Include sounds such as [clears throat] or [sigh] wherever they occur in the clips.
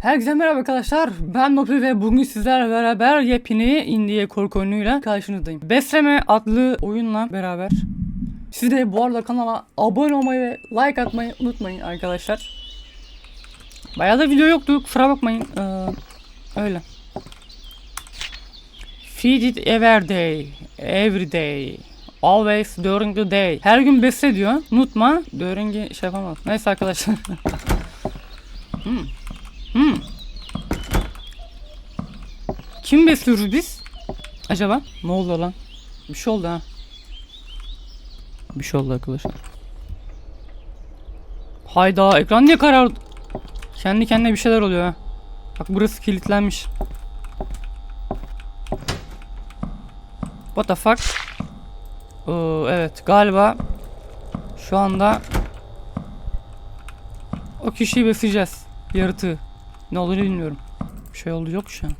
Herkese merhaba arkadaşlar. Ben Nopi ve bugün sizlerle beraber yepyeni Indie korku oyunuyla karşınızdayım. Besleme adlı oyunla beraber. Siz de bu arada kanala abone olmayı ve like atmayı unutmayın arkadaşlar. Bayağı da video yoktu kusura bakmayın. Ee, öyle. Feed it every day. Every day. Always during the day. Her gün besle diyor. Unutma. During şey yapamaz. Neyse arkadaşlar. [laughs] hmm. Hmm. Kim besliyoruz biz? Acaba? Ne oldu lan? Bir şey oldu ha. Bir şey oldu arkadaşlar. Hayda ekran niye karardı? Kendi kendine bir şeyler oluyor ha. Bak burası kilitlenmiş. What the fuck? Oo, evet galiba şu anda o kişiyi besleyeceğiz. Yaratığı. Ne olduğunu bilmiyorum. Bir şey oldu yok şu an.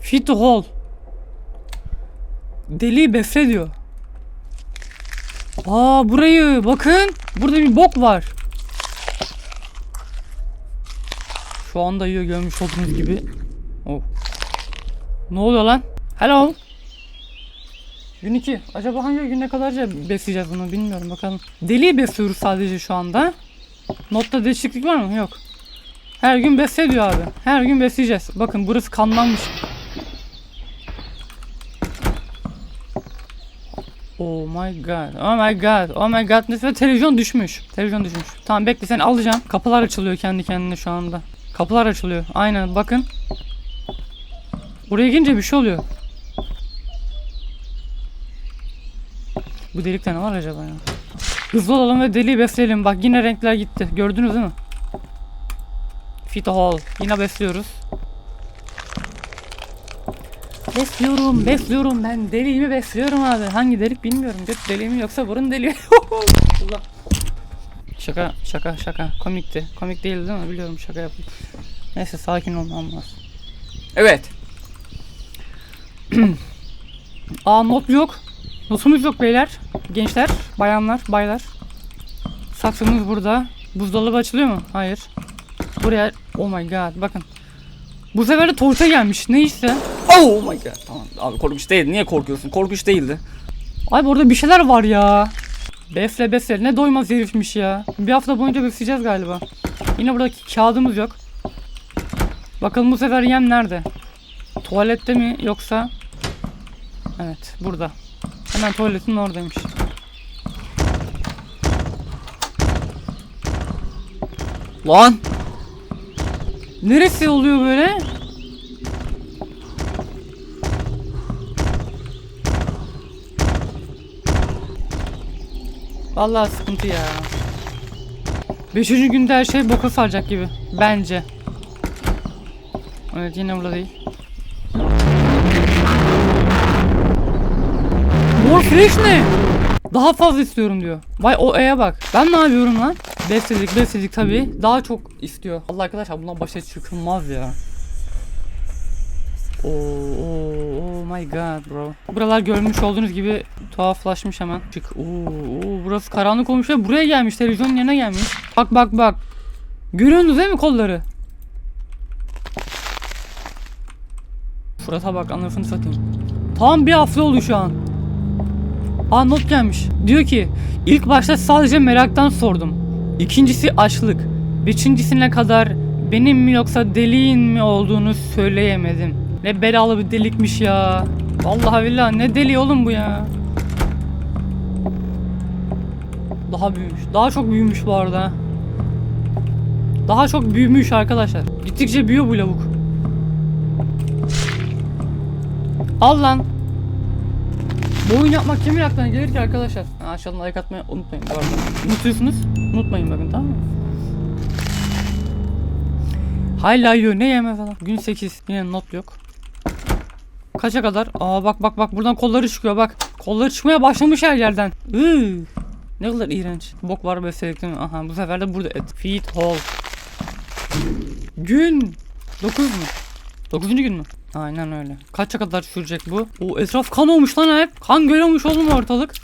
Fit to hole. Deliği besle diyor. Aa burayı bakın. Burada bir bok var. Şu anda yiyor görmüş olduğunuz gibi. Oh. Ne oluyor lan? Hello. Gün 2. Acaba hangi güne kadarca besleyeceğiz bunu bilmiyorum bakalım. Deliği besliyoruz sadece şu anda. Notta değişiklik var mı? Yok. Her gün besle diyor abi. Her gün besleyeceğiz. Bakın burası kanlanmış. Oh my god. Oh my god. Oh my god. Mesela televizyon düşmüş. Televizyon düşmüş. Tamam bekle seni alacağım. Kapılar açılıyor kendi kendine şu anda. Kapılar açılıyor. Aynen bakın. Buraya gelince bir şey oluyor. Bu delikte ne var acaba ya? Hızlı olalım ve deliği besleyelim. Bak yine renkler gitti. Gördünüz değil mi? Fit hole. Yine besliyoruz. Besliyorum, besliyorum. Ben deliğimi besliyorum abi. Hangi delik bilmiyorum. Göt deliği yoksa burun deliği. [laughs] Allah. Şaka, şaka, şaka. Komikti. Komik değil değil mi? Biliyorum şaka yaptım. Neyse sakin olmam lazım. Evet. [clears throat] Aa not yok. Notumuz yok beyler. Gençler, bayanlar, baylar. Saksımız burada. Buzdolabı açılıyor mu? Hayır. Buraya oh my god bakın. Bu sefer de torta gelmiş. Ne işte? Oh my god. Tamam abi korkunç değil. Niye korkuyorsun? Korkunç değildi. Abi orada bir şeyler var ya. Besle besle. Ne doymaz herifmiş ya. Bir hafta boyunca besleyeceğiz galiba. Yine buradaki kağıdımız yok. Bakalım bu sefer yem nerede? Tuvalette mi yoksa? Evet burada. Hemen tuvaletin oradaymış. Lan! Neresi oluyor böyle? Vallahi sıkıntı ya. Beşinci günde her şey boka saracak gibi. Bence. Evet yine burada değil. Fresh ne? Daha fazla istiyorum diyor. Vay o E'ye bak. Ben ne yapıyorum lan? Besledik besledik tabi. Daha çok istiyor. Allah arkadaşlar bundan başa çıkılmaz ya. Oo, oo, oh my god bro. Buralar görmüş olduğunuz gibi tuhaflaşmış hemen. Çık. Oo, oo, burası karanlık olmuş ve buraya gelmiş. Televizyonun yerine gelmiş. Bak bak bak. Görüyorsunuz değil mi kolları? Fırat'a bak anasını satayım. Tam bir hafta oldu şu an. Aa not gelmiş. Diyor ki ilk başta sadece meraktan sordum. İkincisi açlık. Üçüncüsüne kadar benim mi yoksa deliğin mi olduğunu söyleyemedim. Ne belalı bir delikmiş ya. Vallahi billahi ne deli oğlum bu ya. Daha büyümüş. Daha çok büyümüş bu arada. Daha çok büyümüş arkadaşlar. Gittikçe büyüyor bu lavuk. Al lan. Bu oyun yapmak kimin aklına gelir ki arkadaşlar? Ha, Aşağıdan like atmayı unutmayın bu. Unutmayın bakın tamam mı? Hala yiyor ne yeme falan. Gün 8 yine not yok. Kaça kadar? Aa bak bak bak buradan kolları çıkıyor bak. Kolları çıkmaya başlamış her yerden. Iıı. Ne kadar iğrenç. Bok var besledik değil mi? Aha bu sefer de burada et. Feed hole. Gün 9 mu? 9. gün mü? Aynen öyle. Kaça kadar sürecek bu? O etraf kan olmuş lan hep. Kan görüyormuş oğlum ortalık.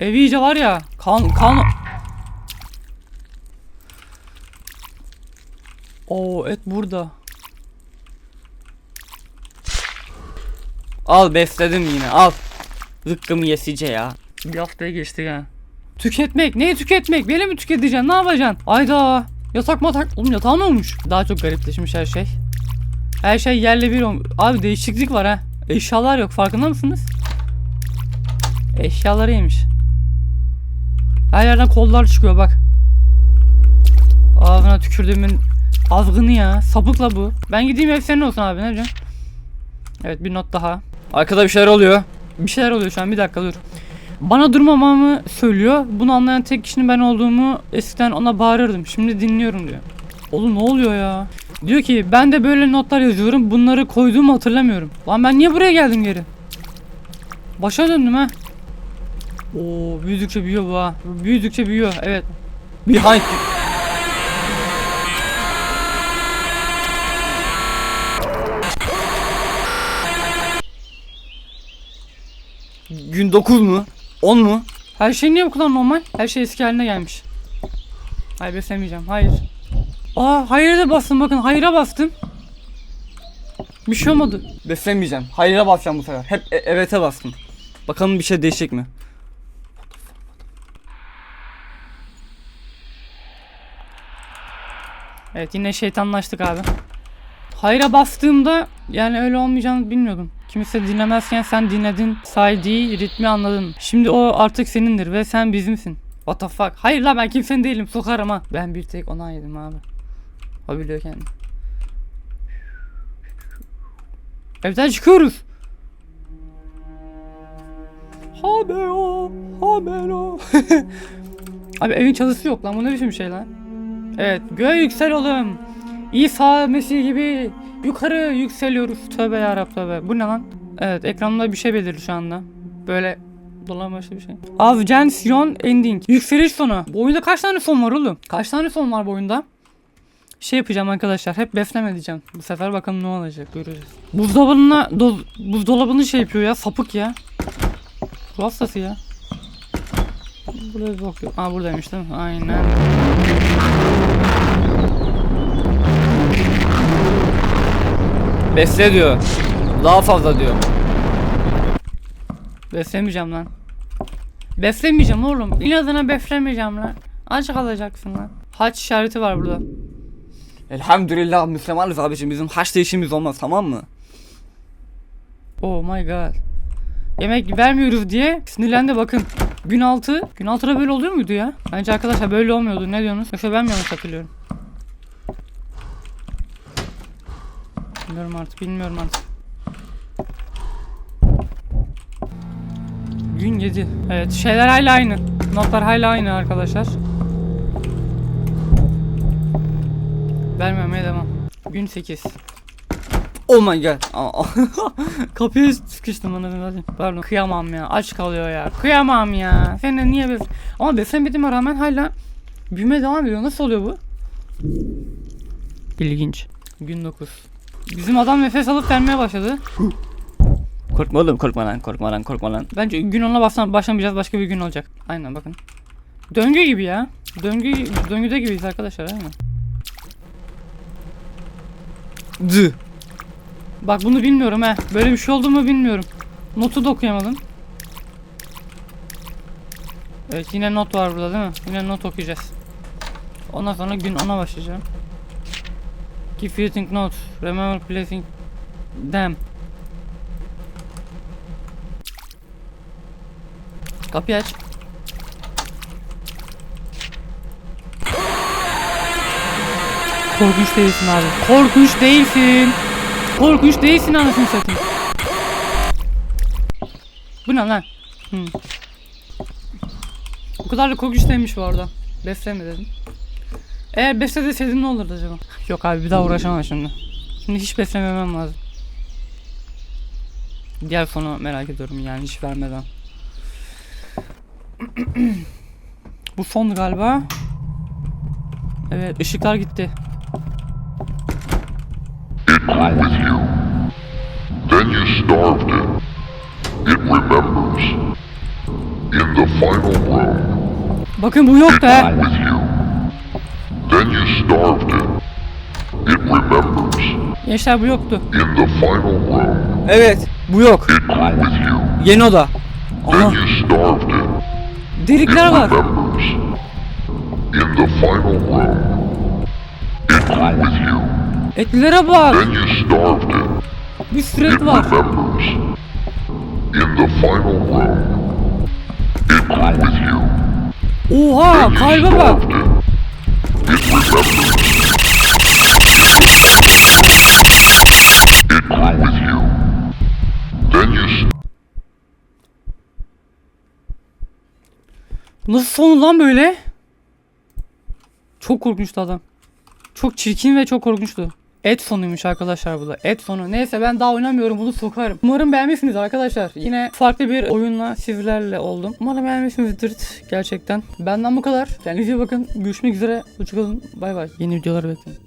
Ev iyice var ya. Kan kan. Oo et burada. Al besledim yine al. Rıkkımı yesice ya. Bir haftaya geçti ya. Tüketmek. Neyi tüketmek? Beni mi tüketeceksin? Ne yapacaksın? Ayda. Yatak matak. Oğlum yatağı mı olmuş? Daha çok garipleşmiş her şey. Her şey yerle bir olmuş. Abi değişiklik var ha. Eşyalar yok. Farkında mısınız? Eşyaları yemiş. Her yerden kollar çıkıyor bak. Ağzına tükürdüğümün azgını ya. Sapıkla bu. Ben gideyim ev senin olsun abi ne diyorsun? Evet bir not daha. Arkada bir şeyler oluyor. Bir şeyler oluyor şu an bir dakika dur. Bana durmamamı söylüyor. Bunu anlayan tek kişinin ben olduğumu eskiden ona bağırırdım. Şimdi dinliyorum diyor. Oğlum ne oluyor ya? Diyor ki ben de böyle notlar yazıyorum. Bunları koyduğumu hatırlamıyorum. Lan ben niye buraya geldim geri? Başa döndüm ha. Oo büyüdükçe büyüyor bu ha. Büyüdükçe büyüyor evet. Behind Gün 9 mu? 10 mu? Her şey niye bu kadar normal? Her şey eski haline gelmiş. Hayır beslemeyeceğim. Hayır. Aa hayır'a da bastım bakın. Hayır'a bastım. Bir şey olmadı. Beslemeyeceğim. Hayır'a basacağım bu sefer. Hep e- evet'e bastım. Bakalım bir şey değişecek mi? Evet yine şeytanlaştık abi. Hayra bastığımda yani öyle olmayacağını bilmiyordum. Kimse dinlemezken sen dinledin, saydığı ritmi anladın. Şimdi o artık senindir ve sen bizimsin. What the fuck? Hayır la ben kimsenin değilim sokarım ha. Ben bir tek ona yedim abi. O biliyor kendini. Evden çıkıyoruz. Habero, habero. [laughs] Abi evin çalısı yok lan bu ne biçim şey lan? Evet göğe yüksel oğlum. İsa Mesih gibi yukarı yükseliyoruz. Tövbe yarab tövbe. Bu ne lan? Evet ekranda bir şey belirli şu anda. Böyle dolan başlı bir şey. Avcension ending. Yükseliş sonu. Bu oyunda kaç tane son var oğlum? Kaç tane son var bu oyunda? Şey yapacağım arkadaşlar. Hep besleme diyeceğim. Bu sefer bakalım ne olacak göreceğiz. Buzdolabına do, buzdolabını şey yapıyor ya sapık ya. Bu hastası ya. Burada bir yok. Aa buradaymış değil mi? Aynen. Besle diyor. Daha fazla diyor. Beslemeyeceğim lan. Beslemeyeceğim oğlum. İnadına beslemeyeceğim lan. Aç kalacaksın lan. Haç işareti var burada. Elhamdülillah Müslümanız abicim bizim haçta işimiz olmaz tamam mı? Oh my god. Yemek vermiyoruz diye sinirlendi bakın. Gün altı. Gün altıda böyle oluyor muydu ya? Bence arkadaşlar böyle olmuyordu. Ne diyorsunuz? Yoksa ben mi yanlış hatırlıyorum? Bilmiyorum artık. Bilmiyorum artık. Gün 7. Evet şeyler hala aynı. Notlar hala aynı arkadaşlar. Vermemeye devam. Gün 8. Oh my god. [laughs] Kapıya sıkıştım anasını. Pardon. Kıyamam ya. Aç kalıyor ya. Kıyamam ya. Sen de niye bes... Ama beslenmediğime rağmen hala büyüme devam ediyor. Nasıl oluyor bu? İlginç. Gün 9. Bizim adam nefes alıp vermeye başladı. korkma oğlum korkma lan korkma lan korkma lan. Bence gün onunla başlam başlamayacağız. Başka bir gün olacak. Aynen bakın. Döngü gibi ya. Döngü döngüde gibiyiz arkadaşlar aynen. Dı. Bak bunu bilmiyorum he. Böyle bir şey oldu mu bilmiyorum. Notu da okuyamadım. Evet yine not var burada değil mi? Yine not okuyacağız. Ondan sonra gün ona başlayacağım. Keep using notes. Remember placing them. Kapıyı aç. Korkunç değilsin abi. Korkunç değilsin. Korkunç değilsin anasını satayım. Bu ne lan? Hı. O kadar da korkunç değilmiş bu arada. Besleme dedim. Eğer besle deseydin ne olurdu acaba? Yok abi bir daha uğraşamam şimdi. Şimdi hiç beslememem lazım. Diğer sonu merak ediyorum yani hiç vermeden. [clears throat] bu son galiba. Evet ışıklar gitti. Grew with you. Then you starved it. It remembers. In the final room, Bakın bu yok da. with you. Then you starved it. It remembers. Gençler bu yoktu. In the final room, Evet. Bu yok. it grew with you. Yeni oda. Then Aha. you starved it. It Delikler var. remembers. In the final room, it grew with you. Etlere bak. Then you starved it. Bir It et var. remembers. In the final room, it grew with you. Oha Then you kalbe bak. starved it. It remembers. It grew with you. Then you Nasıl sonu lan böyle? Çok korkunçtu adam. Çok çirkin ve çok korkunçtu. Et sonuymuş arkadaşlar bu da. Et sonu. Neyse ben daha oynamıyorum bunu sokarım. Umarım beğenmişsiniz arkadaşlar. Yine farklı bir oyunla sizlerle oldum. Umarım beğenmişsinizdir gerçekten. Benden bu kadar. Kendinize bakın. Görüşmek üzere. Hoşçakalın. Bay bay. Yeni videoları bekleyin.